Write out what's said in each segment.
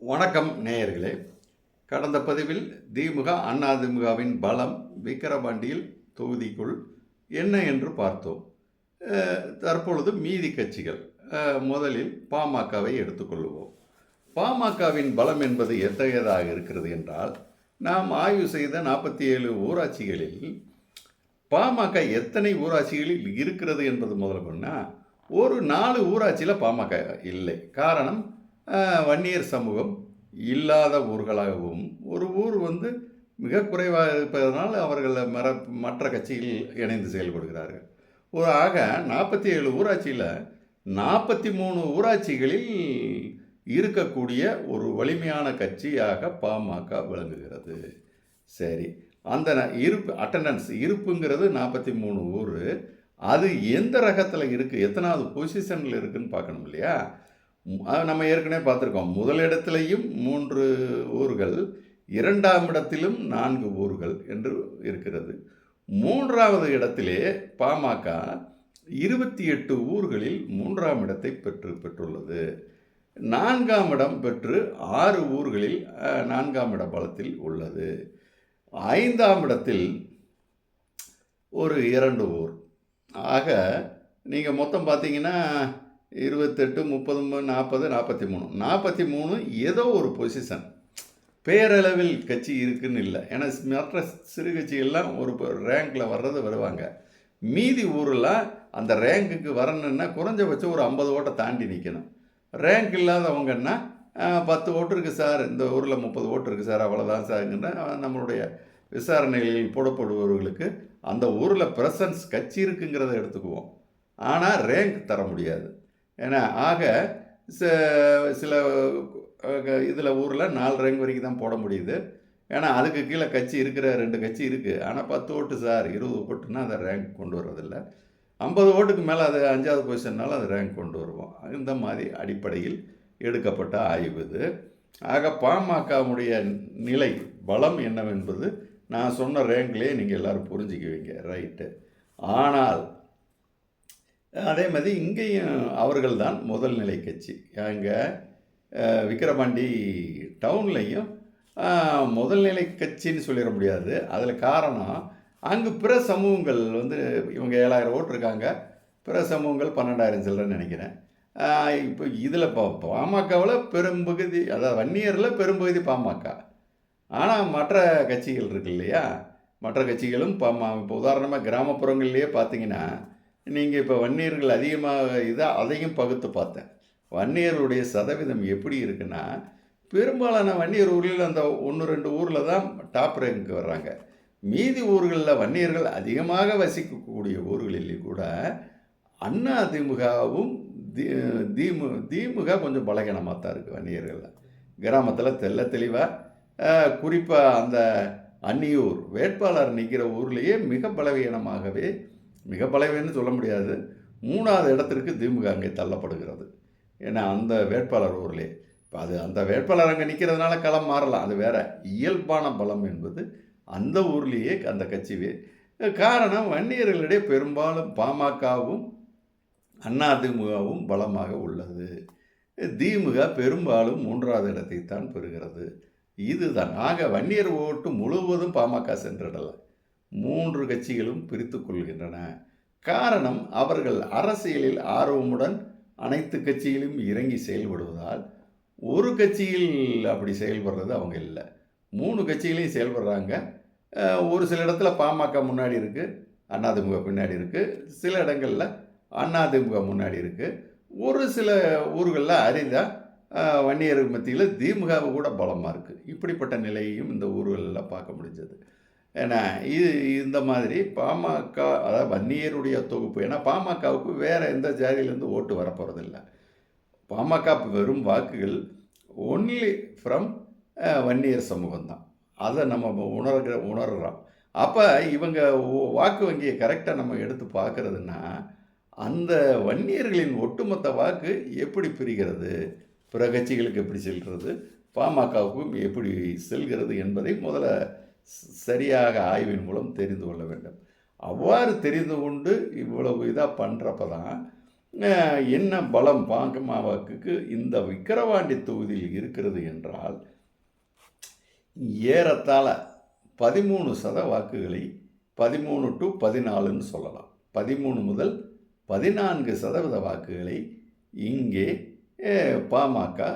வணக்கம் நேயர்களே. கடந்த பதிவில் திமுக அதிமுகவின் பலம் விக்கிரவாண்டியில் தொகுதிக்குள் என்ன என்று பார்த்தோம். தற்பொழுது மீதி கட்சிகள் முதலில் பாமகவை எடுத்துக்கொள்வோம். பாமகவின் பலம் என்பது எத்தகையதாக இருக்கிறது என்றால் நாம் ஆய்வு செய்த நாற்பத்தி ஏழு ஊராட்சிகளில் பாமக எத்தனை ஊராட்சிகளில் இருக்கிறது என்பது முதல்ல பண்ணால் ஒரு நாலு ஊராட்சியில் பாமக இல்லை. காரணம் வன்னியர் சமூகம் இல்லாத ஊர்களாகவும் ஒரு ஊர் வந்து மிக குறைவாக இருப்பதனால் அவர்கள் மர மற்ற கட்சியில் இணைந்து செயல்படுகிறார்கள். ஒரு ஆக நாற்பத்தி ஏழு ஊராட்சியில் நாற்பத்தி மூணு ஊராட்சிகளில் இருக்கக்கூடிய ஒரு வலிமையான கட்சியாக பாமக விளங்குகிறது. சரி அந்த ந- இருப்பு அட்டண்டன்ஸ் இருப்புங்கிறது நாற்பத்தி மூணு ஊர். அது எந்த ரகத்தில் இருக்குது எத்தனாவது பொசிஷனில் இருக்குதுன்னு பார்க்கணும் இல்லையா? நம்ம ஏற்கனவே பார்த்துருக்கோம். முதலிடத்திலையும் மூன்று ஊர்கள் இரண்டாம் இடத்திலும் நான்கு ஊர்கள் என்று இருக்கிறது. மூன்றாவது இடத்திலே பாமக இருபத்தி எட்டு ஊர்களில் மூன்றாம் இடத்தை பெற்று பெற்றுள்ளது. நான்காம் இடம் பெற்று ஆறு ஊர்களில் நான்காம் இட பலத்தில் உள்ளது. ஐந்தாம் இடத்தில் ஒரு இரண்டு ஊர். ஆக நீங்கள் மொத்தம் பார்த்தீங்கன்னா இருபத்தெட்டு முப்பது நாற்பது நாற்பத்தி மூணு நாற்பத்தி மூணு ஏதோ ஒரு பொசிஷன் பேரளவில் கட்சி இருக்குன்னு இல்லை. ஏன்னா மற்ற சிறு கட்சிகள்லாம் ஒரு ரேங்கில் வர்றது வருவாங்க. மீதி ஊரில் அந்த ரேங்குக்கு வரணுன்னா குறைஞ்சபட்சம் ஒரு ஐம்பது ஓட்டை தாண்டி நிற்கணும் ரேங்க் இல்லாதவங்கன்னா பத்து ஓட்டு இருக்குது சார். இந்த ஊரில் முப்பது ஓட்டு இருக்குது சார் அவ்வளோதான் சார்ங்கன்னா நம்மளுடைய விசாரணைகளில் போடப்படுபவர்களுக்கு அந்த ஊரில் பிரசன்ஸ் கட்சி இருக்குங்கிறத எடுத்துக்குவோம். ஆனால் ரேங்க் தர முடியாது. ஏன்னா ஆக ச- சில இதில் ஊரில் நாலு ரேங்க் வரைக்கும் தான் போட முடியுது. ஏன்னா அதுக்கு கீழே கட்சி இருக்கிற ரெண்டு கட்சி இருக்குது ஆனால் பத்து ஓட்டு சார் இருபது ஓட்டுன்னா அதை ரேங்க் கொண்டு வரதில்லை ஐம்பது ஓட்டுக்கு மேலே அது அஞ்சாவது பொசிஷன்னால அது ரேங்க் கொண்டு வருவோம். இந்த மாதிரி அடிப்படையில் எடுக்கப்பட்ட ஆய்வு இது. ஆக பாமகவுடைய நிலை பலம் என்னவென்பது நான் சொன்ன ரேங்க்லேயே நீங்கள் எல்லாரும் புரிஞ்சுக்குவீங்க. ரைட்டு. ஆனால் அதே மாதிரி இங்கேயும் அவர்கள் தான் முதல் நிலை கட்சி. அங்கே விக்கிரவாண்டி டவுன்லேயும் முதல் நிலை கட்சின்னு சொல்லிட முடியாது. அதில் காரணம் அங்கு பிற சமூகங்கள் வந்து இவங்க ஏழாயிரம் ஓட்டு இருக்காங்க. பிற சமூகங்கள் பன்னெண்டாயிரம் சில்லறன்னு நினைக்கிறேன். இப்போ இதில் இப்போ பாமகவில் பெரும்பகுதி அதாவது வன்னியரில் பெரும்பகுதி பாமக. ஆனால் மற்ற கட்சிகள் இருக்கு இல்லையா? மற்ற கட்சிகளும் பாமா இப்போ உதாரணமாக கிராமப்புறங்கள்லேயே பார்த்தீங்கன்னா நீங்கள் இப்போ வன்னியர்கள் அதிகமாக இதாக அதையும் பகுத்து பார்த்தேன். வன்னியருடைய சதவீதம் எப்படி இருக்குன்னா பெரும்பாலான வன்னியர் ஊரில் அந்த ஒன்று ரெண்டு ஊரில் தான் டாப் ரேங்க்கு வர்றாங்க. மீதி ஊர்களில் வன்னியர்கள் அதிகமாக வசிக்கக்கூடிய ஊர்களிலே கூட அண்ணா திமுகவும் தி திமு திமுக கொஞ்சம் பலகீனமாக தான் இருக்குது வன்னியர்களில். கிராமத்தில் தெல்ல தெளிவாக குறிப்பாக அந்த அன்னியூர் வேட்பாளர் நிற்கிற ஊர்லேயே மிக பலவீனமாகவே மிக பலவீனம்னு சொல்ல முடியாது. மூணாவது இடத்திற்கு திமுக அங்கே தள்ளப்படுகிறது. ஏன்னா அந்த வேட்பாளர் ஊர்லேயே இப்போ அது அந்த வேட்பாளர் அங்கே நிற்கிறதுனால களம் மாறலாம். அது வேற இயல்பான பலம் என்பது அந்த ஊர்லேயே அந்த கட்சிவே. காரணம் வன்னியர்களிடையே பெரும்பாலும் பாமகவும் அதிமுகவும் பலமாக உள்ளது. திமுக பெரும்பாலும் மூன்றாவது இடத்தை தான் பெறுகிறது. இதுதான். ஆக வன்னியர் ஓட்டு முழுவதும் பாமக சென்றிடலாம் மூன்று கட்சிகளும் பிரித்து கொள்கின்றன. காரணம் அவர்கள் அரசியலில் ஆர்வமுடன் அனைத்து கட்சியிலும் இறங்கி செயல்படுவதால் ஒரு கட்சியில் அப்படி செயல்படுறது அவங்க இல்லை. மூணு கட்சிகளையும் செயல்படுறாங்க. ஒரு சில இடத்துல பாமக முன்னாடி இருக்குது அதிமுக பின்னாடி இருக்குது சில இடங்களில் அதிமுக முன்னாடி இருக்குது ஒரு சில ஊர்களில் அரிதாக வன்னியர் மத்தியில் திமுக கூட பலமாக இருக்குது இப்படிப்பட்ட நிலையையும் இந்த ஊர்களில் பார்க்க முடிஞ்சது. ஏன்னா இது இந்த மாதிரி பாமக அதாவது வன்னியருடைய தொகுப்பு. ஏன்னா பாமகவுக்கு வேறு எந்த ஜாதியிலேருந்து ஓட்டு வரப்போகிறதில்ல பாமக வெறும் வாக்குகள் ஒன்லி ஃப்ரம் வன்னியர் சமூகம் தான் அதை நம்ம உணர்கிற உணர்கிறோம் அப்போ இவங்க வாக்கு வங்கியை கரெக்டாக நம்ம எடுத்து பார்க்குறதுன்னா அந்த வன்னியர்களின் ஒட்டுமொத்த வாக்கு எப்படி பிரிகிறது? பிற கட்சிகளுக்கு எப்படி செல்கிறது? பாமகவுக்கும் எப்படி செல்கிறது என்பதை முதல்ல சரியாக ஆய்வின் மூலம் தெரிந்து கொள்ள வேண்டும். அவ்வாறு தெரிந்து கொண்டு இவ்வளவு இதாக பண்ணுறப்ப தான் என்ன பலம் பாங்கமாவாக்கு இந்த விக்கிரவாண்டி தொகுதியில் இருக்கிறது என்றால் ஏறத்தாழ பதிமூணு சத வாக்குகளை பதிமூணு டு பதினாலுன்னு சொல்லலாம். பதிமூணு முதல் பதினான்கு சதவீத வாக்குகளை இங்கே பாமக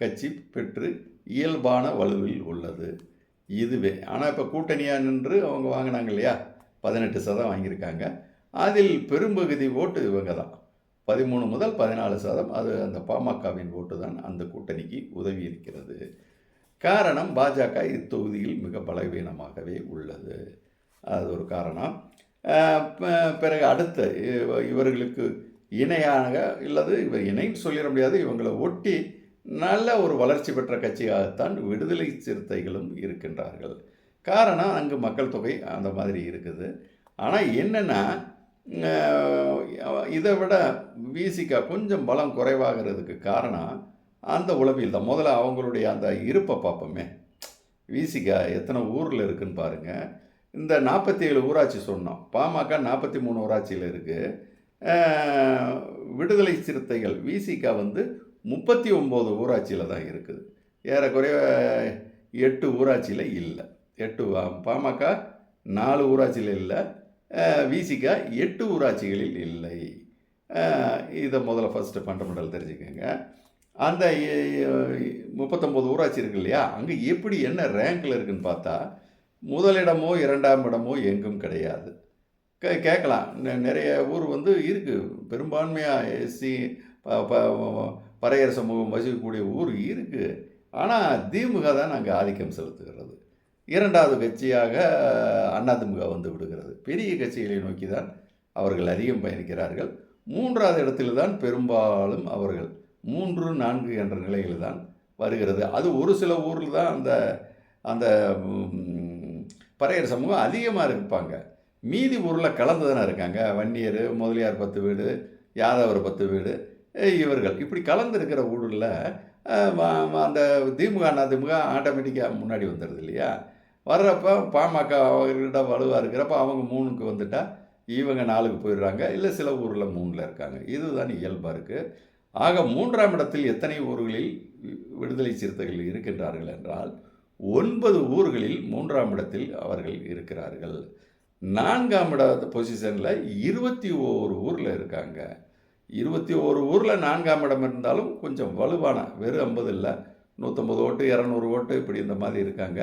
கட்சி பெற்று இயல்பான வலுவில் உள்ளது. இதுவே. ஆனால் இப்போ கூட்டணியாக நின்று அவங்க வாங்கினாங்க இல்லையா? பதினெட்டு சதம் வாங்கியிருக்காங்க. அதில் பெரும்பகுதி ஓட்டு இவங்க தான் பதிமூணு முதல் பதினாலு சதம் அது அந்த பாமகவின் ஓட்டு தான் அந்த கூட்டணிக்கு உதவி இருக்கிறது. காரணம் பாஜக இத்தொகுதியில் மிக பலவீனமாகவே உள்ளது. அது ஒரு காரணம். ப- பிறகு அடுத்த இவர்களுக்கு இணையாக இல்லது இவர் இணைன்னு சொல்லிட முடியாது. இவங்களை ஒட்டி நல்ல ஒரு வளர்ச்சி பெற்ற கட்சியாகத்தான் விடுதலை சிறுத்தைகளும் இருக்கின்றார்கள். காரணம் அங்கு மக்கள் தொகை அந்த மாதிரி இருக்குது. ஆனால் என்னென்னா இதை விட விசிகா கொஞ்சம் பலம் குறைவாகிறதுக்கு காரணம் அந்த உளவியல் தான். முதல்ல அவங்களுடைய அந்த இருப்பை பார்ப்போமே. விசிகா எத்தனை ஊரில் இருக்குன்னு பாருங்கள் இந்த நாற்பத்தி ஏழு ஊராட்சி சொன்னோம். பாமக நாற்பத்தி மூணு ஊராட்சியில் இருக்குது விடுதலை சிறுத்தைகள் விசிகா வந்து முப்பத்தி ஒம்பது ஊராட்சியில் தான் இருக்குது. ஏறக்குறைய எட்டு ஊராட்சியில் இல்லை. எட்டு பாமக நாலு ஊராட்சியில் இல்லை. விசிக எட்டு ஊராட்சிகளில் இல்லை. இதை முதல்ல ஃபஸ்ட்டு ஃபண்டமெண்டல் தெரிஞ்சுக்கோங்க. அந்த முப்பத்தொம்போது ஊராட்சி இருக்கு இல்லையா? அங்கே எப்படி என்ன ரேங்கில் இருக்குன்னு பார்த்தா முதலிடமோ இரண்டாம் இடமோ எங்கும் கிடையாது. கே கேட்கலாம். நெ- நிறைய ஊர் வந்து இருக்குது பெரும்பான்மையாக எஸ்சி பறையர் சமூகம் வசிக்கக்கூடிய ஊர் இருக்குது ஆனால் திமுக தான் அங்கே ஆதிக்கம் செலுத்துகிறது. இரண்டாவது கட்சியாக அதிமுக வந்து விடுகிறது. பெரிய கட்சிகளை நோக்கி தான் அவர்கள் அதிகம் பயணிக்கிறார்கள். மூன்றாவது இடத்தில் தான் பெரும்பாலும் அவர்கள் மூன்று நான்கு என்ற நிலையில் தான் வருகிறது. அது ஒரு சில ஊரில் தான் அந்த அந்த பறையர் சமூகம் அதிகமாக இருப்பாங்க. மீதி ஊரில் கலந்து தானே இருக்காங்க. வன்னியர் முதலியார் பத்து வீடு யாதவர் பத்து வீடு இவர்கள் இப்படி கலந்துருக்கிற ஊழலில் ஊரில் அந்த திமுக அதிமுக ஆட்டோமேட்டிக்காக முன்னாடி வந்துடுது இல்லையா? வர்றப்போ பாமக அவர்கிட்ட வலுவாக இருக்கிறப்ப அவங்க மூணுக்கு வந்துட்டால் இவங்க நாலுக்கு போயிடுறாங்க. இல்லை சில ஊரில் மூணில் இருக்காங்க. இதுதான் இயல்பாக இருக்குது ஆக மூன்றாம் இடத்தில் எத்தனை ஊர்களில் வி- விடுதலை சிறுத்தைகள் இருக்கின்றார்கள் என்றால் ஒன்பது ஊர்களில் மூன்றாம் இடத்தில் அவர்கள் இருக்கிறார்கள். நான்காம் இட பொசிஷனில் இருபத்தி ஓரு ஊரில் இருக்காங்க. இருபத்தி ஒரு ஊரில் நான்காம் இடம் இருந்தாலும் கொஞ்சம் வலுவான வெறும் ஐம்பது இல்லை. நூற்றம்பது ஓட்டு இரநூறு ஓட்டு இப்படி இந்த மாதிரி இருக்காங்க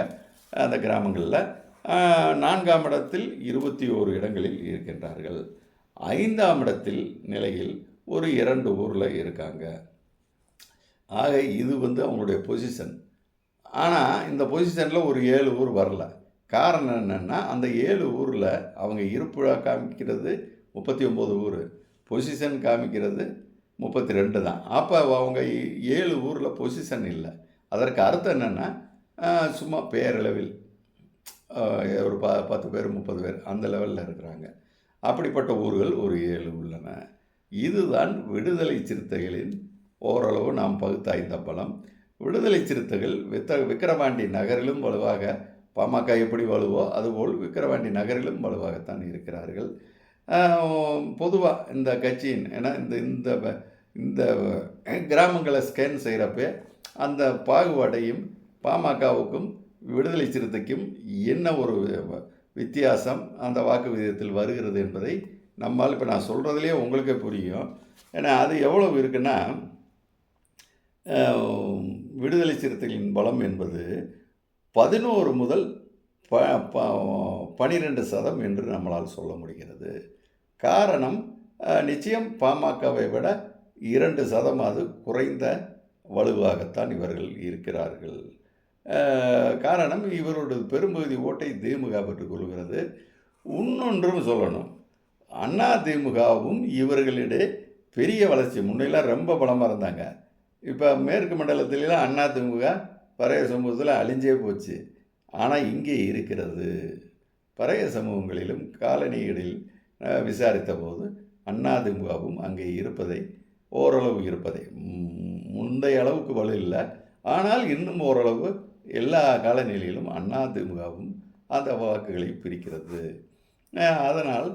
அந்த கிராமங்களில். நான்காம் இடத்தில் இருபத்தி ஓரு இடங்களில் இருக்கின்றார்கள். ஐந்தாம் இடத்தில் நிலையில் ஒரு இரண்டு ஊரில் இருக்காங்க. ஆக இது வந்து அவங்களுடைய பொசிஷன் ஆனால் இந்த பொசிஷனில் ஒரு ஏழு ஊர் வரல. காரணம் என்னென்னா அந்த ஏழு ஊரில் அவங்க இருப்பு காமிக்கிறது முப்பத்தி ஒம்பது ஊர். பொசிஷன் காமிக்கிறது முப்பத்தி ரெண்டு தான். அப்போ அவங்க ஏழு ஊரில் பொசிஷன் இல்லை. அதற்கு அர்த்தம் என்னென்னா சும்மா பேரளவில் ஒரு ப பத்து பேர் முப்பது பேர் அந்த லெவலில் இருக்கிறாங்க. அப்படிப்பட்ட ஊர்கள் ஒரு ஏழு உள்ளன. இதுதான் விடுதலை சிறுத்தைகளின் ஓரளவு நாம் பகுத்தாய்ந்த பலம். விடுதலை சிறுத்தைகள் வித்த விக்கிரவாண்டி நகரிலும் வலுவாக பாமக எப்படி வலுவோ அதுபோல் விக்கிரவாண்டி நகரிலும் வலுவாகத்தான் இருக்கிறார்கள். பொதுவாக இந்த கட்சியின் ஏன்னா இந்த இந்த இந்த கிராமங்களை ஸ்கேன் செய்கிறப்ப அந்த பாகுபாடையும் பாமகவுக்கும் விடுதலை சிறுத்தைக்கும் என்ன ஒரு வித்தியாசம் அந்த வாக்கு விகிதத்தில் வருகிறது என்பதை நம்மால் இப்போ நான் சொல்கிறதுலேயே உங்களுக்கே புரியும். ஏன்னா அது எவ்வளவு இருக்குன்னா விடுதலை சிறுத்தைகளின் பலம் என்பது பதினோரு முதல் ப ப பனிரெண்டு சதம் என்று நம்மளால் சொல்ல முடிகிறது. காரணம் நிச்சயம் பாமகவை விட இரண்டு சதம் அது குறைந்த வலுவாகத்தான் இவர்கள் இருக்கிறார்கள். காரணம் இவருடைய பெரும்பகுதி ஓட்டை திமுக பெற்றுக்கொள்கிறது இன்னொன்றும் சொல்லணும். அண்ணா திமுகவும் இவர்களிடையே பெரிய வளர்ச்சி. முன்னெல்லாம் ரொம்ப பலமாக இருந்தாங்க. இப்போ மேற்கு மண்டலத்திலலாம் அண்ணா திமுக பறைய சமூகத்தில் அழிஞ்சே போச்சு. ஆனால் இங்கே இருக்கிறது. பறைய சமூகங்களிலும் காலனிகளில் விசாரித்தபோது விசாரித்த போது அண்ணா அங்கே இருப்பதை ஓரளவு இருப்பதை. முந்தைய அளவுக்கு வலு இல்லை. ஆனால் இன்னும் ஓரளவு எல்லா காலநிலையிலும் அண்ணா அந்த வாக்குகளை பிரிக்கிறது. அதனால்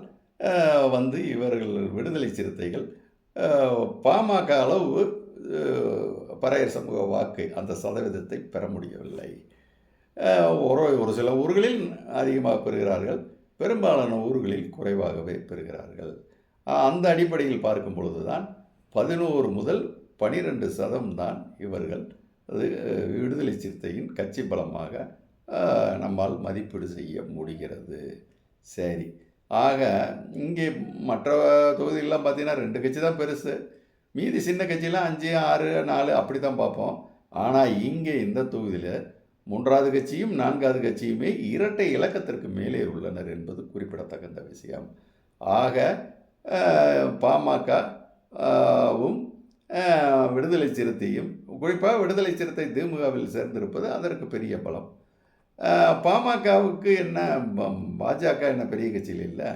வந்து இவர்கள் விடுதலை சிறுத்தைகள் பாமக அளவு பறையர் சமூக வாக்கு அந்த சதவீதத்தை பெற முடியவில்லை. ஒரு ஒரு சில ஊர்களில் அதிகமாக பெறுகிறார்கள். பெரும்பாலான ஊர்களில் குறைவாகவே பெறுகிறார்கள். அந்த அடிப்படையில் பார்க்கும் பொழுது தான் பதினோரு முதல் பனிரெண்டு சதம் தான் இவர்கள் அது விடுதலை சிறுத்தையின் கட்சி பலமாக நம்மால் மதிப்பீடு செய்ய முடிகிறது. சரி. ஆக இங்கே மற்ற தொகுதிகளெலாம் பார்த்திங்கன்னா ரெண்டு கட்சி தான் பெருசு. மீதி சின்ன கட்சியெலாம் அஞ்சு ஆறு நாலு அப்படி தான் பார்ப்போம். ஆனால் இங்கே இந்த தொகுதியில் மூன்றாவது கட்சியும் நான்காவது கட்சியுமே இரட்டை இலக்கத்திற்கு மேலே உள்ளனர் என்பது குறிப்பிடத்தகுந்த விஷயம். ஆக பாமகவும் விடுதலை சிறுத்தையும் குறிப்பாக விடுதலை சிறுத்தை திமுகவில் சேர்ந்திருப்பது அதற்கு பெரிய பலம். பாமகவுக்கு என்ன பாஜக என்ன பெரிய கட்சியில் இல்லை.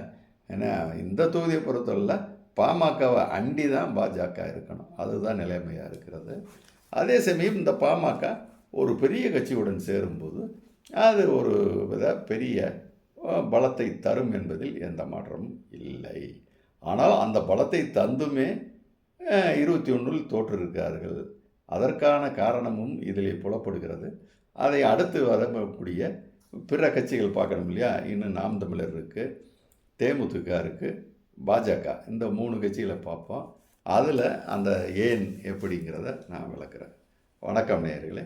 ஏன்னா இந்த தொகுதியை பொறுத்தவரையில் பாமகவை அண்டி தான் பாஜக இருக்கணும். அதுதான் நிலைமையாக இருக்கிறது. அதே சமயம் இந்த பாமக ஒரு பெரிய கட்சியுடன் சேரும்போது அது ஒரு வித பெரிய பலத்தை தரும் என்பதில் எந்த மாற்றமும் இல்லை. ஆனால் அந்த பலத்தை தந்துமே இருபத்தி ஒன்றில் தோற்றிருக்கிறார்கள். அதற்கான காரணமும் இதில் புலப்படுகிறது. அதை அடுத்து வரக்கூடிய பிற கட்சிகள் பார்க்கணும் இல்லையா? இன்னும் நாம் தமிழர் இருக்குது தேமுதிக இருக்குது பாஜக. இந்த மூணு கட்சிகளை பார்ப்போம். அதில் அந்த ஏன் எப்படிங்கிறத நான் விளக்குறேன். வணக்கம் நேயர்களே.